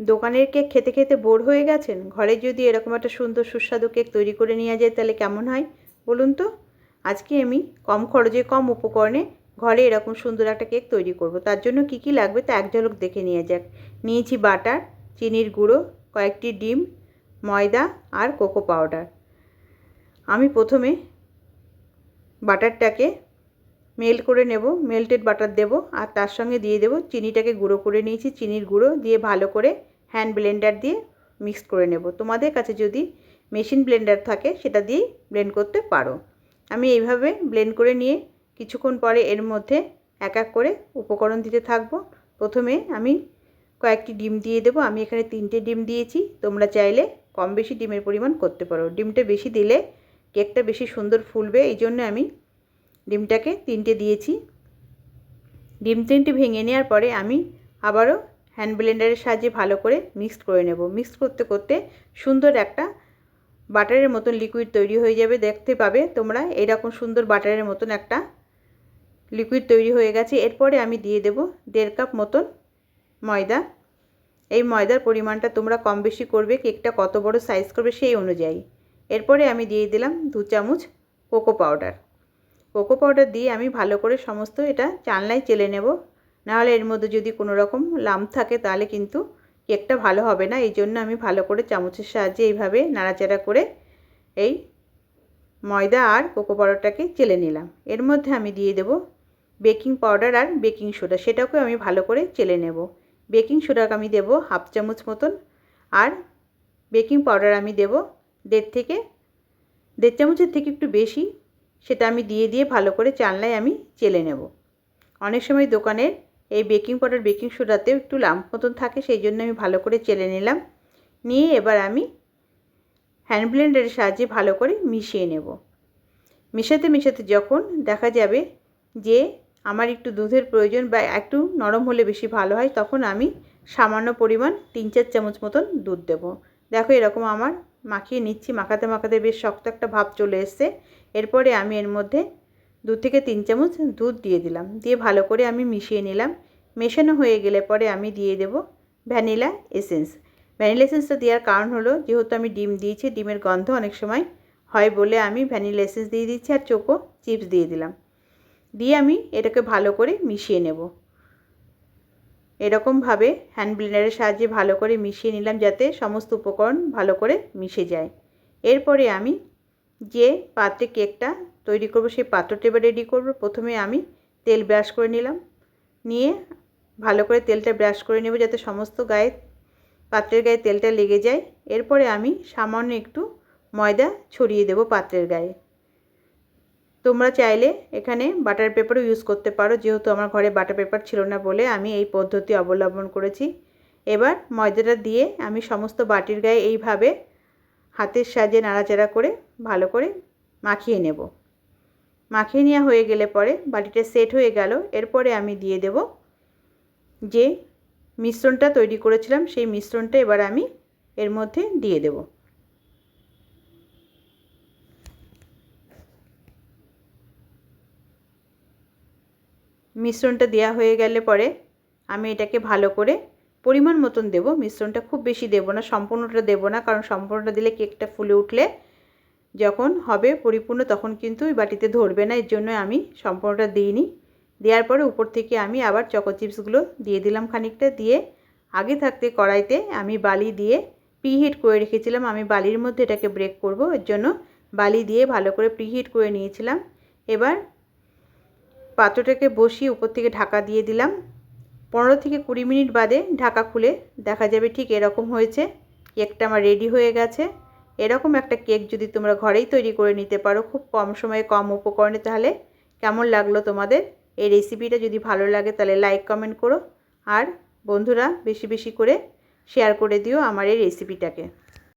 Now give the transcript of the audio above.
দোকানের কেক খেতে খেতে বোর হয়ে গেছেন? ঘরে যদি এরকম একটা সুন্দর সুস্বাদু কেক তৈরি করে নেওয়া যায়, তাহলে কেমন হয়? বলুন তো। আজকে আমি কম খরচে, কম উপকরণে ঘরে এরকম সুন্দর একটা কেক তৈরি করব। তার জন্য কি কি লাগবে তা এক ঝলক দেখে নিয়ে যাক। নিয়েছি বাটার, চিনির গুঁড়ো, কয়েকটি ডিম, ময়দা আর কোকো পাউডার। আমি প্রথমে বাটারটাকে মেল্ট করে নেব, মেল্টেড বাটার দেব আর তার সঙ্গে দিয়ে দেব চিনিটাকে গুঁড়ো করে নিয়েছি। চিনির গুঁড়ো দিয়ে ভালো করে হ্যান্ড ব্লেন্ডার দিয়ে মিক্স করে নেব। তোমাদের কাছে যদি মেশিন ব্লেন্ডার থাকে, সেটা দিয়েই ব্লেন্ড করতে পারো। আমি এইভাবে ব্লেন্ড করে নিয়ে কিছুক্ষণ পরে এর মধ্যে এক এক করে উপকরণ দিতে থাকব। প্রথমে আমি কয়েকটি ডিম দিয়ে দেবো। আমি এখানে তিনটে ডিম দিয়েছি। তোমরা চাইলে কম বেশি ডিমের পরিমাণ করতে পারো। ডিমটা বেশি দিলে কেকটা বেশি সুন্দর ফুলবে। এই জন্য আমি ডিমটাকে তিনটে দিয়েছি। ডিম তিনটে ভেঙে নেওয়ার পরে আমি আবারও হ্যান্ড ব্লেন্ডারের সাহায্যে ভালো করে মিক্সড করে নেব। মিক্সড করতে করতে সুন্দর একটা বাটারের মতন লিকুইড তৈরি হয়ে যাবে। দেখতে পাবে তোমরা এরকম সুন্দর বাটারের মতন একটা লিকুইড তৈরি হয়ে গেছে। এরপরে আমি দিয়ে দেব দেড় কাপ মতন ময়দা। এই ময়দার পরিমাণটা তোমরা কম বেশি করবে, কেকটা কত বড় সাইজ করবে সেই অনুযায়ী। এরপরে আমি দিয়ে দিলাম দু চামচ কোকো পাউডার কোকো পাউডার দিয়ে আমি ভালো করে সমস্ত এটা চালনায় চেলে নেব। নাহলে এর মধ্যে যদি কোনো রকম লাম থাকে, তাহলে কিন্তু কেকটা ভালো হবে না। এই জন্য আমি ভালো করে চামচের সাহায্যে এইভাবে নাড়াচাড়া করে এই ময়দা আর কোকো পাউডারটাকে চেলে নিলাম। এর মধ্যে আমি দিয়ে দেব বেকিং পাউডার আর বেকিং সোডা। সেটাকেও আমি ভালো করে চেলে নেব। বেকিং সোডাকে আমি দেব হাফ চামচ মতন আর বেকিং পাউডার আমি দেব দেড় থেকে, দেড় চামচের থেকে একটু বেশি। সেটা আমি দিয়ে দিয়ে ভালো করে চালনায় আমি চেলে নেব। অনেক সময় দোকানের এই বেকিং পাউডার বেকিং সোডাতেও একটু লাম্প মতন থাকে, সেই জন্য আমি ভালো করে চেলে নিলাম। নিয়ে এবার আমি হ্যান্ড ব্লেন্ডারের সাহায্যে ভালো করে মিশিয়ে নেব। মিশাতে মিশাতে যখন দেখা যাবে যে আমার একটু দুধের প্রয়োজন বা একটু নরম হলে বেশি ভালো হয়, তখন আমি সামান্য পরিমাণ তিন চার চামচ মতন দুধ দেব। দেখো এরকম আমার মাখিয়ে নিচ্ছি, মাখাতে মাখাতে বেশ শক্ত একটা ভাব চলে এসছে। এরপরে আমি এর মধ্যে দু থেকে তিন চামচ দুধ দিয়ে দিলাম। দিয়ে ভালো করে আমি মিশিয়ে নিলাম। মেশানো হয়ে গেলে পরে আমি দিয়ে দেব ভ্যানিলা এসেন্স। ভ্যানিলা এসেন্সটা দেওয়ার কারণ হলো, যেহেতু আমি ডিম দিয়েছি, ডিমের গন্ধ অনেক সময় হয় বলে আমি ভ্যানিলা এসেন্স দিয়ে দিচ্ছি আর চোকো চিপস দিয়ে দিলাম। দিয়ে আমি এটাকে ভালো করে মিশিয়ে নেব। এরকমভাবে হ্যান্ড ব্লেন্ডারের সাহায্যে ভালো করে মিশিয়ে নিলাম যাতে সমস্ত উপকরণ ভালো করে মিশে যায়। এরপরে আমি যে পাত্রে কেকটা তৈরি করব, সেই পাত্রটা এবার রেডি করব। প্রথমে আমি তেল ব্রাশ করে নিলাম। নিয়ে ভালো করে তেলটা ব্রাশ করে নেব যাতে সমস্ত গায়ে, পাত্রের গায়ে তেলটা লেগে যায়। এরপরে আমি সামান্য একটু ময়দা ছড়িয়ে দেব পাত্রের গায়ে। তোমরা চাইলে এখানে বাটার পেপারও ইউজ করতে পারো, যেহেতু আমার ঘরে বাটার পেপার ছিল না বলে আমি এই পদ্ধতি অবলম্বন করেছি। এবার ময়দাটা দিয়ে আমি সমস্ত বাটির গায়ে এইভাবে হাতের সাহায্যে নাড়াচাড়া করে ভালো করে মাখিয়ে নেব। মাখিয়ে নেওয়া হয়ে গেলে পরে বাটিটা সেট হয়ে গেল, এরপরে আমি দিয়ে দেব যে মিশ্রণটা তৈরি করেছিলাম, সেই মিশ্রণটা এবার আমি এর মধ্যে দিয়ে দেব। মিশ্রণটা দেওয়া হয়ে গেলে পরে আমি এটাকে ভালো করে পরিমাণ মতন দেব। মিশ্রণটা খুব বেশি দেব না, সম্পূর্ণটা দেব না, কারণ সম্পূর্ণটা দিলে কেকটা ফুলে উঠলে যখন হবে পরিপূর্ণ তখন কিন্তু বাটিতে ধরবে না, এর জন্য আমি সম্পূর্ণটা দিইনি। দেওয়ার পরে উপর থেকে আমি আবার চকো চিপসগুলো দিয়ে দিলাম খানিকটা, দিয়ে আগে থাকতে কড়াইতে আমি বালি দিয়ে প্রিহিট করে রেখেছিলাম। আমি বালির মধ্যে এটাকে ব্রেক করব, এর জন্য বালি দিয়ে ভালো করে প্রিহিট করে নিয়েছিলাম। এবার পাত্রটাকে বসিয়ে উপর থেকে ঢাকা দিয়ে দিলাম। পনেরো থেকে কুড়ি মিনিট বাদে ঢাকা খুলে দেখা যাবে ঠিক এরকম হয়েছে। কেকটা আমার রেডি হয়ে গেছে। এরকম একটা কেক যদি তোমরা ঘরেই তৈরি করে নিতে পারো, খুব কম সময়ে, কম উপকরণে, তাহলে কেমন লাগল তোমাদের? এই রেসিপিটা যদি ভালো লাগে তাহলে লাইক কমেন্ট করো। আর বন্ধুরা, বেশি বেশি করে শেয়ার করে দিও আমার এই রেসিপিটাকে